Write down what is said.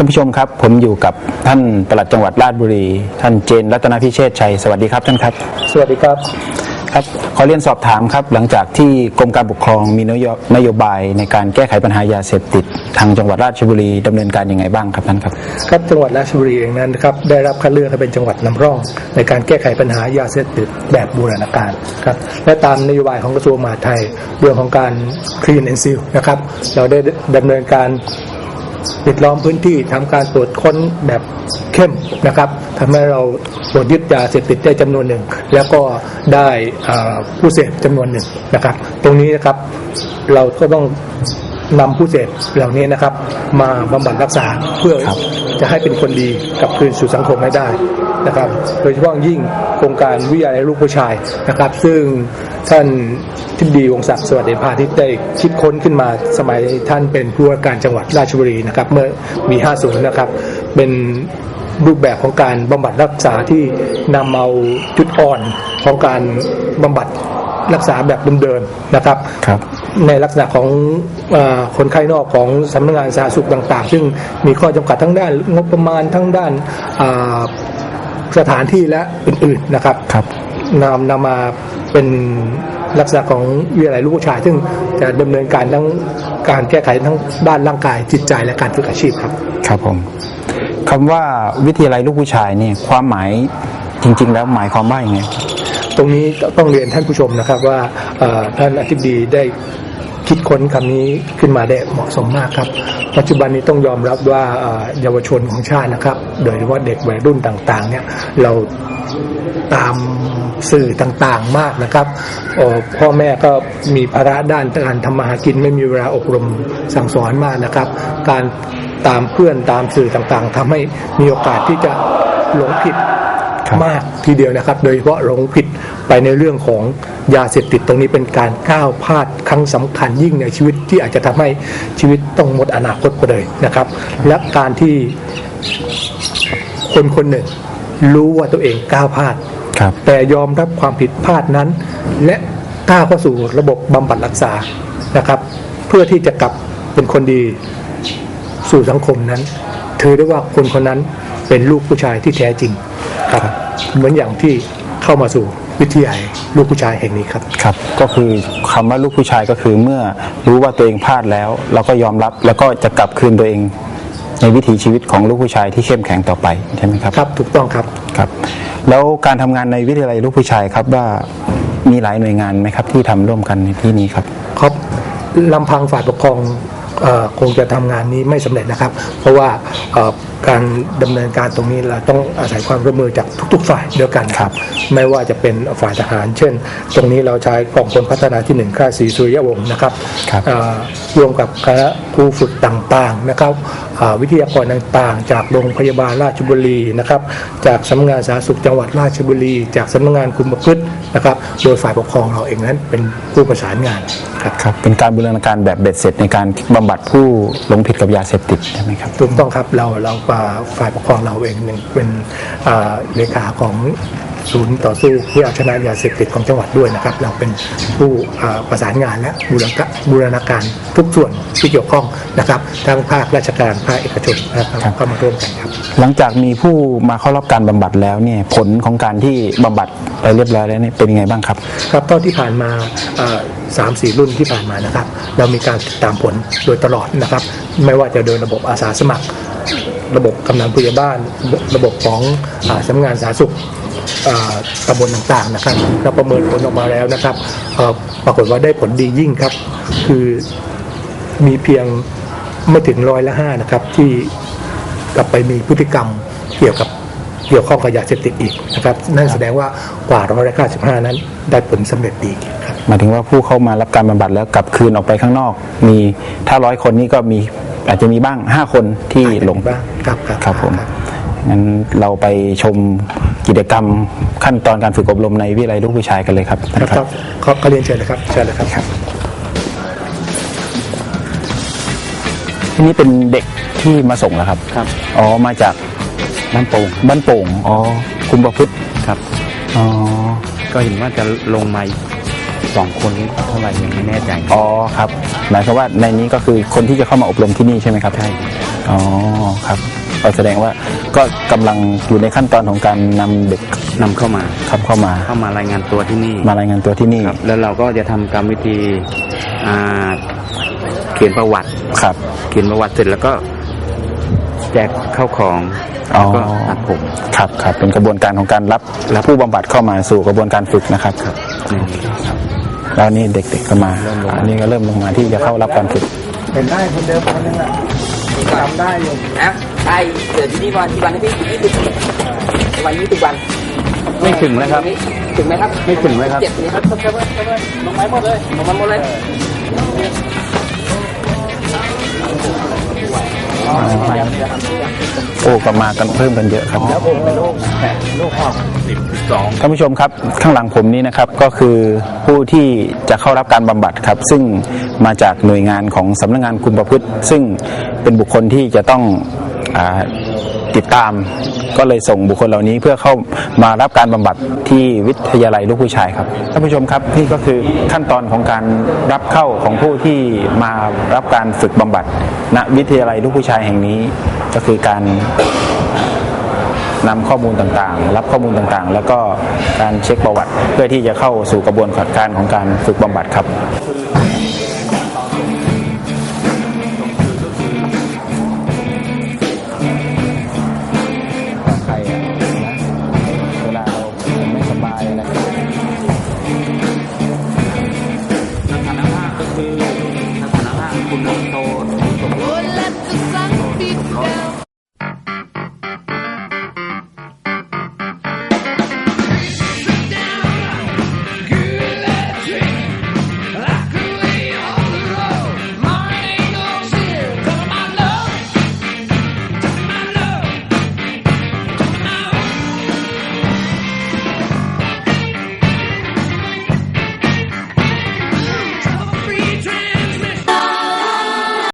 ท่านผู้ชมครับ ผมอยู่กับท่านปลัดจังหวัดราชบุรี ท่านเจนรัตนพิเชษชัย สวัสดีครับท่านครับ สวัสดีครับครับขอเรียนสอบถามครับ หลังจากที่กรมการปกครองมีนโยนโยบายในการแก้ไขปัญหายาเสพติด ทางจังหวัดราชบุรีดำเนินการยังไงบ้างครับท่านครับครับจังหวัดราชบุรีเองนั้นนะครับได้รับคัดเลือกให้เป็นจังหวัดนำร่อง ในการแก้ไขปัญหายาเสพติดแบบบูรณาการครับและตามนโยบายของกระทรวงมหาดไทยเรื่องของการ clean and seal นะครับเราได้ดำเนินการ ปิดล้อมพื้นที่ทำการตรวจค้นแบบเข้มนะครับทำให้เราตรวจยึดยาเสพติดได้จำนวนหนึ่ง แล้วก็ได้ผู้เสพจำนวนหนึ่งนะครับ ตรงนี้นะครับเราก็ต้อง นำผู้เสพเหล่านี้นะครับ มาบำบัดรักษาเพื่อครับจะให้เป็นคนดีกลับคืนสู่สังคมให้ได้นะครับ โดยเฉพาะยิ่งโครงการวิทยาลัยลูกผู้ชายนะครับ ซึ่งท่านทิบดีวงศักดิ์สวัสดิพาทิตได้คิดค้นขึ้นมาสมัยท่านเป็นผู้ว่าการจังหวัดราชบุรีนะครับ เมื่อมี 50 นะครับ เป็นรูปแบบของการบำบัดรักษาที่นำเอาจุดอ่อนของการบำบัด รักษาแบบเดิมๆนะครับครับ ในลักษณะของเออคนไข้นอกของสำนักงานสาธารณสุขต่าง ๆ ซึ่งมีข้อจำกัดทั้งด้านงบประมาณทั้งด้านอ่าสถานที่และอื่นๆนะครับครับนำนำมาเป็นลักษณะของวิทยาลัยลูกผู้ชาย ซึ่งจะดำเนินการทั้งการแก้ไขทั้งด้านร่างกายจิตใจและการฝึกอาชีพครับ ครับผมคำว่าวิทยาลัยลูกผู้ชายเนี่ยความหมายจริง ๆ แล้วหมายความว่าอย่างไง ตรงนี้ต้องเรียนท่านผู้ชมนะครับว่าท่านอธิบดีได้คิดค้นคำนี้ขึ้นมาได้เหมาะสมมากครับ ปัจจุบันนี้ต้องยอมรับว่าเยาวชนของชาตินะครับ โดยเฉพาะเด็กวัยรุ่นต่างๆ เนี่ยเราตามสื่อต่างๆมากนะครับพ่อแม่ก็มีภาระด้านการทำมาหากินไม่มีเวลาอบรมสั่งสอนมากนะครับ การตามเพื่อนตามสื่อต่างๆทำให้มีโอกาสที่จะหลงผิด มากทีเดียวนะครับ โดยเฉพาะหลงผิดไปในเรื่องของยาเสพติดตรงนี้เป็นการก้าวพลาดครั้งสำคัญยิ่งในชีวิตที่อาจจะทำให้ชีวิตต้องหมดอนาคตไปเลยนะครับ และการที่คนคนหนึ่ง รู้ว่าตัวเองก้าวพลาดครับแต่ยอมรับความผิดพลาดนั้น และก้าวเข้าสู่ระบบบำบัดรักษานะครับ เพื่อที่จะกลับเป็นคนดีสู่สังคมนั้น ถือได้ว่าคนคนนั้น เป็นลูกผู้ชายที่แท้จริงครับ เหมือนอย่างที่เข้ามาสู่วิทยาลัยลูกผู้ชายแห่งนี้ครับครับ ก็คือคำว่าลูกผู้ชายก็คือเมื่อรู้ว่าตัวเองพลาดแล้ว เราก็ยอมรับแล้วก็จะกลับคืนตัวเอง ในวิถีชีวิตของลูกผู้ชายที่เข้มแข็งต่อไปใช่ไหมครับครับ ถูกต้องครับครับ แล้วการทำงานในวิทยาลัยลูกผู้ชายครับว่ามีหลายหน่วยงานไหมครับที่ทำร่วมกันในที่นี้ครับ ครับลำพังฝ่ายปกครองเอ่อ คงจะทำงานนี้ไม่สำเร็จนะครับ เพราะว่าเอ่อการดำเนินการตรงนี้เราต้องอาศัยความร่วมมือจากทุก ๆ ฝ่ายเดียวกันครับ ไม่ว่าจะเป็นฝ่ายทหาร เช่น ตรงนี้เราใช้กองพลพัฒนาที่หนึ่งค่ายศรีสุริยวงศ์นะครับครับเอ่อร่วมกับคณะครูฝึกต่างๆนะครับเอ่อ วิทยากรต่างๆ จากโรงพยาบาลราชบุรีนะครับจากสำนักงานสาธารณสุขจังหวัดราชบุรี จากสำนักงานคุมประพฤตินะครับโดยฝ่ายปกครองเราเองนั้นเป็นผู้ประสานงานครับครับเป็นการบูรณาการแบบเบ็ดเสร็จในการบำบัดผู้หลงผิดกับยาเสพติดใช่ไหมครับถูกต้องครับเราเราฝ่ายปกครองเราเองหนึ่งเป็นอ่าเลขาของ ศูนย์ต่อสู้เพื่อเอาชนะยาเสพติดของจังหวัดด้วยนะครับ เราเป็นผู้อ่าประสานงานและบูรณาบูรณาการทุกส่วนที่เกี่ยวข้องนะครับทั้งภาคราชการภาคเอกชนนะครับครับก็มาร่วมกันครับ หลังจากมีผู้มาเข้ารับการบำบัดแล้วเนี่ยผลของการที่บำบัดไปเรียบร้อยแล้วเนี่ยเป็นยังไงบ้างครับ ครับเท่าที่ผ่านมาเอ่อสามสี่รุ่นที่ผ่านมานะครับ เรามีการติดตามผลโดยตลอดนะครับ ไม่ว่าจะโดยระบบอาสาสมัคร ระบบกำนันผู้ใหญ่บ้าน ระบบของอาสำนักงานสาธารณสุขอ่า ตำบลต่างๆนะครับเราประเมินผลออกมาแล้วนะครับเอ่อปรากฏว่าได้ผลดียิ่งครับ คือมีเพียงไม่ถึงร้อยละห้านะครับ ที่กลับไปมีพฤติกรรมเกี่ยวกับเกี่ยวข้องกับยาเสพติดอีกนะครับนั่นแสดงว่ากว่าร้อยละเก้าสิบห้านั้น ได้ผลสำเร็จดีครับหมายถึงว่าผู้เข้ามารับการบำบัดแล้วกลับคืนออกไปข้างนอก มีถ้าร้อยคนนี้ก็มีอาจจะมีบ้าง5คนที่หลงบ้างครับครับครับผม งั้นเราไปชมกิจกรรมขั้นตอนการฝึกอบรมในวิทยาลัยลูกผู้ชายกันเลยครับท่านครับคครัรับบขอขอเรียนเชิญเลยครับเชิญเลยครับครับที่นี่เป็นเด็กที่มาส่งแล้วครับครับอ๋อมาจากบ้านโป่งบ้านโป่งอ๋อคุณประพฤติครับอ๋อก็เห็นว่าจะลงมาอีกสองคนเท่าไหร่ยังไม่แน่ใจอ๋อครับหมายความว่าในนี้ก็คือคนที่จะเข้ามาอบรมที่นี่ใช่ไหมครับใช่อ๋อครับ ก็แสดงว่าก็กำลังอยู่ในขั้นตอนของการนำเด็กนำเข้ามา ขับเข้ามา เข้ามารายงานตัวที่นี่มารายงานตัวที่นี่ครับแล้วเราก็จะทำกรรมวิธีอ่าเขียนประวัติ ครับ เขียนประวัติเสร็จแล้วก็ แจกเข้าของอ๋อ แล้วก็ตัดผม ครับครับเป็นกระบวนการของการรับรับผู้บำบัดเข้ามาสู่กระบวนการฝึกนะครับอย่างนี้ครับแล้วนี่เด็กๆก็มาอันนี้ก็เริ่มลงมาที่จะเข้ารับการฝึก เป็นได้คนเดิมคนนึงแหละจำได้อยู่นะใช่เกิดที่นี่วันที่วันนะพี่ยี่สิบวันยี่สิบวัน ไม่ถึงเลยครับ ถึงไหมครับไม่ถึงเลยครับเจ็ดนี่ครับลงไปหมดเลยลงมาหมดเลยโอ้ก็มากันเพิ่มกันเยอะครับแล้วผมเป็นลูกลูกพ่อท่านผู้ชมครับข้างหลังผมนี้นะครับก็คือผู้ที่จะเข้ารับการบำบัดครับ ซึ่งมาจากหน่วยงานของสำนักงานคุมประพฤติ ซึ่งเป็นบุคคลที่จะต้องอา ติดตามก็เลยส่งบุคคลเหล่านี้เพื่อเข้ามารับการบำบัดที่วิทยาลัยลูกผู้ชายครับท่านผู้ชมครับนี่ก็คือขั้นตอนของการรับเข้าของผู้ที่มารับการฝึกบำบัดณวิทยาลัยลูกผู้ชายแห่งนี้ ก็คือการนำข้อมูลต่างๆ รับข้อมูลต่างๆ แล้วก็การเช็คประวัติ เพื่อที่จะเข้าสู่กระบวนการของการฝึกบำบัดครับ